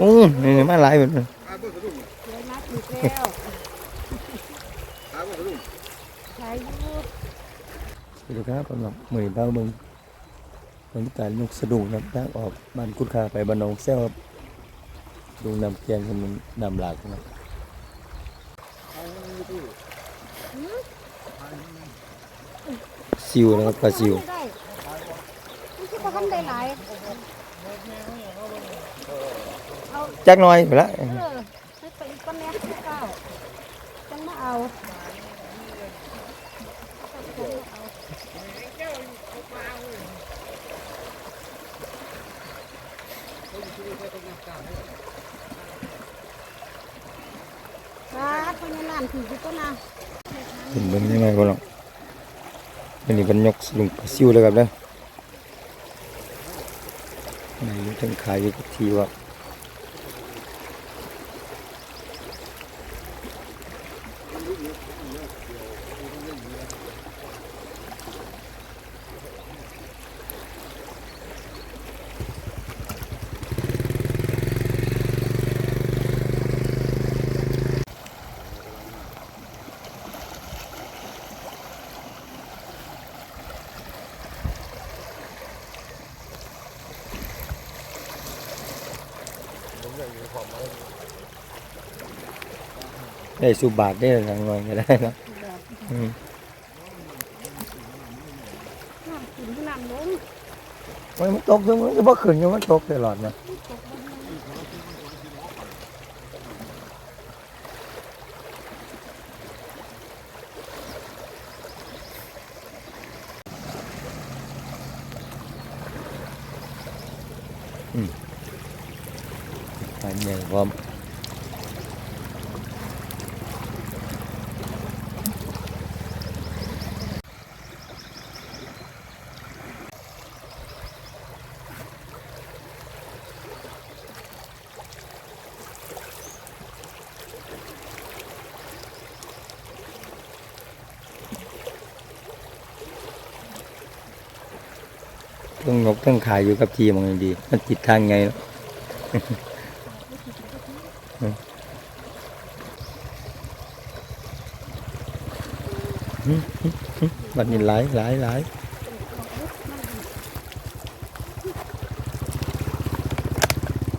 โอ้นี่มาหลายเบิดเลยอาบ่สะดุ้งเลยมาอีกแล้วอาบ่สะดุ้งใช้ยูสวัสดีครับสำหรับมือเบ้าเบิงบรรยากาศนกสะดุ้งครับทางออกบ้านกุดคาไปบ้านหนองแซ่วครับดูนำเกียงกันมันนำหลากนะซิวนะครับปลาซิว ไม่ได้ไม่ใช่ว่าทำได้หลายเอา จักหน่อยไปละเออให้ไปอีกก้อนแม่เก้าจังมาเอาครับพญานานถือก็นะเห็นเป็นยังไงก็ลองอันนี้เป็นยกสลุงปลาซิวเลยครับเด้อในนี้ทั้งขายอยู่กับทีว่า ได้สุบาทได้ทางหน่อยก็ได้ครับอืมน้ำกินน้ำลงมันตกซึ่งมันก็บ่ขึ้นอยู่มันตกตลอดนะ ใหญ่พร้อมต้องนกต้องขายอยู่กับทีมันดี มันติดทางไงเนาะบัดนี้หลายหลายหลายวั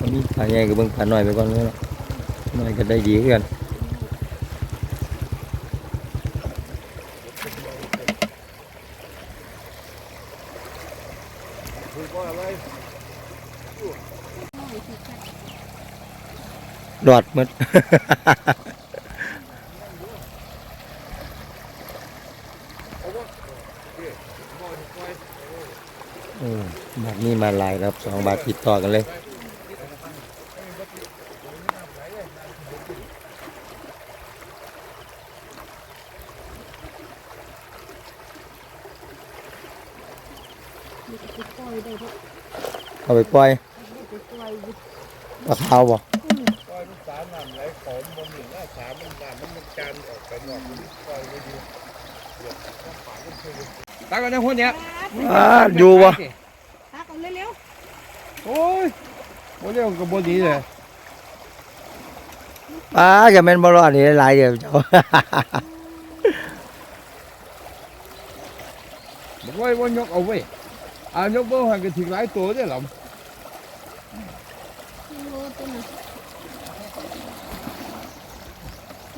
นนี้ขายใหญ่ก็เบิ่งขาหน่อยไปก่อนเลยเนาะหน่ อยก็ได้ดีคือกันคือบ่อะไรดอดหมแบบนี้มาหลายครับสองบาทติดต่อกันเลยเอาไปปล่อยไปปล่อาขาวบ่ปล่อยมันสารน้ำไหลของบ่มีหน้าสารมันน้ำมันจานออกไปนอกมันปล่อยไว้อยู่เดี๋ยวต้องฝากันเพิ่นตักกันนะคนเนี้ย อ่าอยู่บ่ตักเอาเร็วโอ้ยบ่เร็วก็บ่ดีเลยปลาจะแม่นบ่รอดนี่หลายเดียวเจ้าบอกไว้ว่ายกเอาไว้อ่ายกเบิ่งหันก็ถึงหลายตัวเด้อหล่ะๆโลตัวน่ะ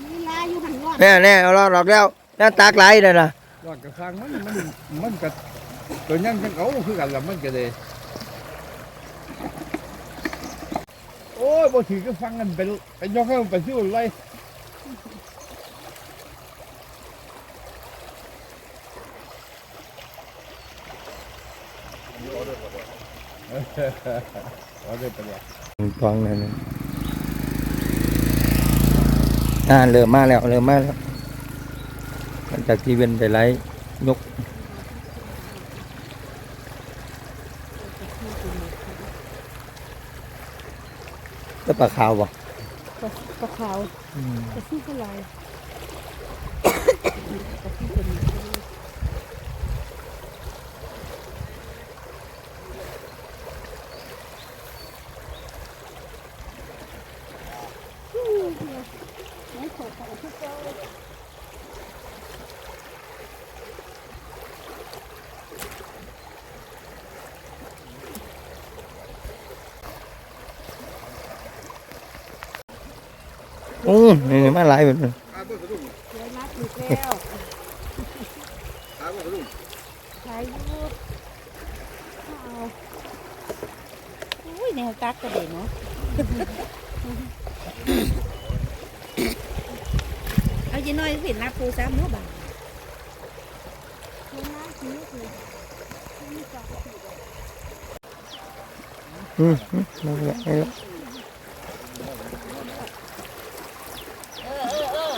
มีลาอยู่หันรอดแน่แน่เอารอดออกแล้วแล้วตากหลายเลยนะรอดกระซังมันมันมันก็ตัวยังจังเอาคือกันล่ะมันก็เลยโอ้ยบ่ ถือก็ฟังกันไปไปยกให้มันไปสู้ไรเอาได้ไปแล้วฟองนั่นน่ะอ่าเริ่มมาแล้วเริ่มมาแล้วหลังจากที่เว้นไปไล่ยก ปลาขาวบ่ก็ก็ขาวอืมก็ซื้อก็ลายถูกของทุกเจ้า อู้นี่มาหลายแบบอาบ่สะดุ้งเลยนัดอีกแล้วอาบ่สะดุ้งใช้ยูเอาอุ้ยแนวตักกระเด็นเนาะเอาจีน้อยสินับปูซ้ำเนาะบ่าเลยนัดอีกเลยนี่จับอืมอืมนั่นแหละนี่แหละ เออเออเออ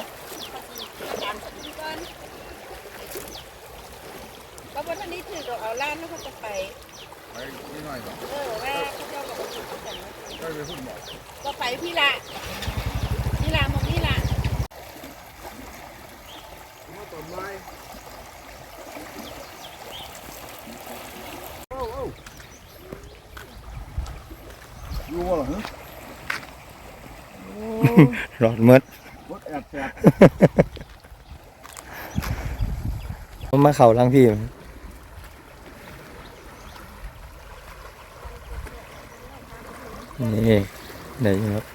จำสักก่อนก็วันนี้ถือดอกเอาล้านแล้วเขาจะไป ไปนิดหน่อยบ่ เออว่าเขาเจ้ากับถูกกันนะ ได้ไปพุ่นบ่ ก็ไปพี่ละพี่ละมองพี่ละ มาต้นไม้โอ้โอ้อยู่บ่ล่ะฮะ หลอดหมดรถแอบแสบมันมาเข่าหลังพี่นี่ไหนครับ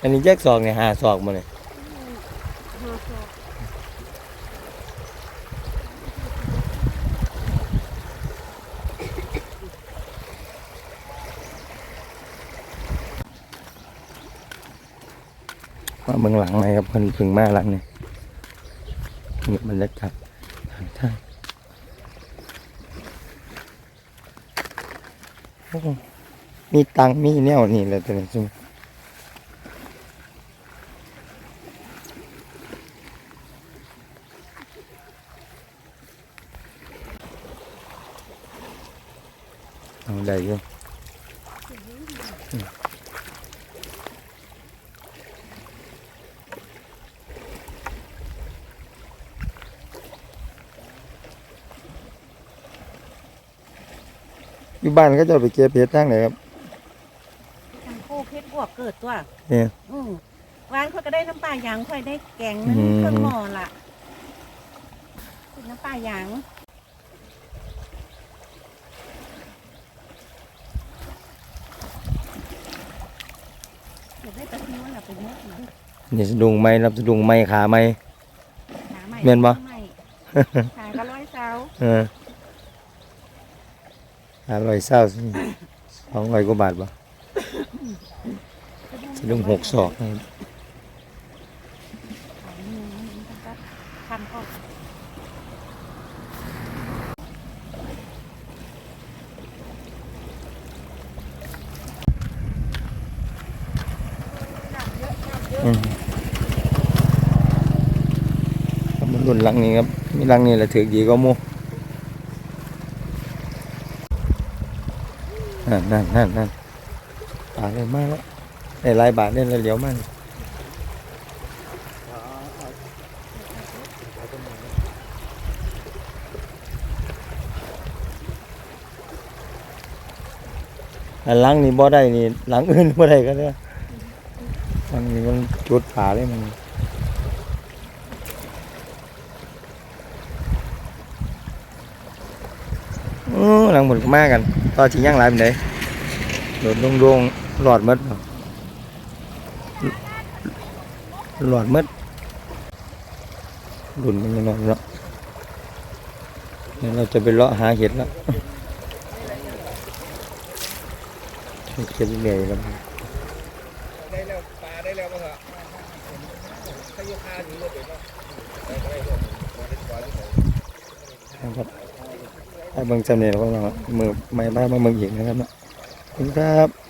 อันนี้แยกศอกเนี่ยหาศอกมาเลยมา ว่าเบื้องหลังไหมครับเพิ่นเพึ่งมาหลังเนี่ยนี่บรรยากาศทางท่างโอ้มีตังมีแนวนี่แหละตัวนี้ซุ่มเอาได้อยู่ อืมอยู่บ้านก็จะเอาไปเก็บเพชรทางไหนครับทางโคเพชรบวกเกิดตัวเนี่ย อืมวานค่อยก็ได้น้ำปลายางค่อยได้แกงมันอืม เครื่องหม้อล่ะเป็นน้ำปลายาง เดี๋ยวได้ตะคิวน่ะไปเยอะนะนี่สะดุงไม้รับสะดุงไม้ขาไม้ขาใหม่แม่นบ่ ขาใหม่ขาก็ร้อยเสาเออ อร่อยเศร้าสิสองร้อยกว่าบาทบ่สะดุงหกศอกนะครับมันก็ทำก็อืมครับมันรุ่นหลังนี้ครับมีหลังนี้แหละถือดีก็มู นั่นนั่นนั่นนั่นปลาเลยมากแล้วได้ลายบาทเล่นแล้วเหลียวมากอันหลังนี้บ่ได้นี่หลังอื่นบ่ได้ก็ได้หลังนี้มันจุดผาเลยมันอือ หลังหมดมากกันต่อสิย่างหลายเป็นไดโดดดงๆหลอดมดหลอดมดดุนมันยังนอนแล้วเราจะไปเลาะหาเห็ดแล้วเก็บเหนื่อยแล้วได้แล้วปลาได้แล้วบ่ฮะถ้าอยู่คาอยู่เลยเนาได้ได้บ่บ่ได้ปลา นนะครับให้เบิ่งจำเนี่ยแล้วก็มือไม่บ้านมาเมืองอีกนะครับนะขอบคุณครับ